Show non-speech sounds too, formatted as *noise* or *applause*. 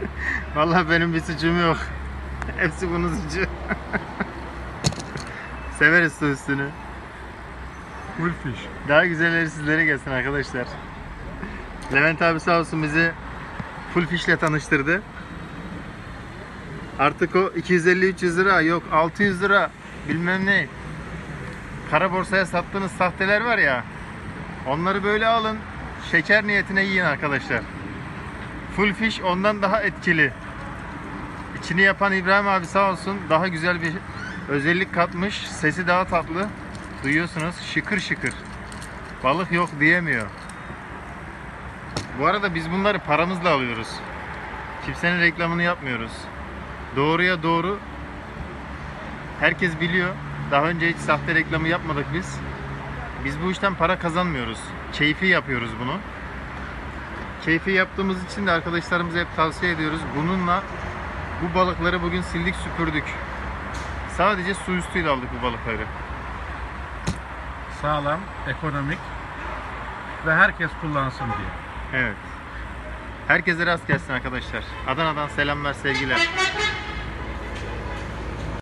*laughs* Vallahi benim bir suçum yok. Hepsi bunun suçu. *laughs* Severiz su üstünü. Full fish. Daha güzelleri sizlere gelsin arkadaşlar. Levent abi sağ olsun bizi full fish'le tanıştırdı. Artık o 250-300 lira yok 600 lira bilmem ne. Kara borsaya sattığınız sahteler var ya. Onları böyle alın. Şeker niyetine yiyin arkadaşlar. Full fish ondan daha etkili. İçini yapan İbrahim abi sağ olsun daha güzel bir özellik katmış. Sesi daha tatlı. Duyuyorsunuz şıkır şıkır. Balık yok diyemiyor. Bu arada biz bunları paramızla alıyoruz. Kimsenin reklamını yapmıyoruz. Doğruya doğru herkes biliyor. Daha önce hiç sahte reklamı yapmadık biz. Biz bu işten para kazanmıyoruz. Keyfi yapıyoruz bunu. Keyfi yaptığımız için de arkadaşlarımıza hep tavsiye ediyoruz. Bununla bu balıkları bugün sildik süpürdük. Sadece su üstüyle aldık bu balıkları. Sağlam, ekonomik ve herkes kullansın diye. Evet. Herkese rast gelsin arkadaşlar. Adana'dan selamlar, sevgiler.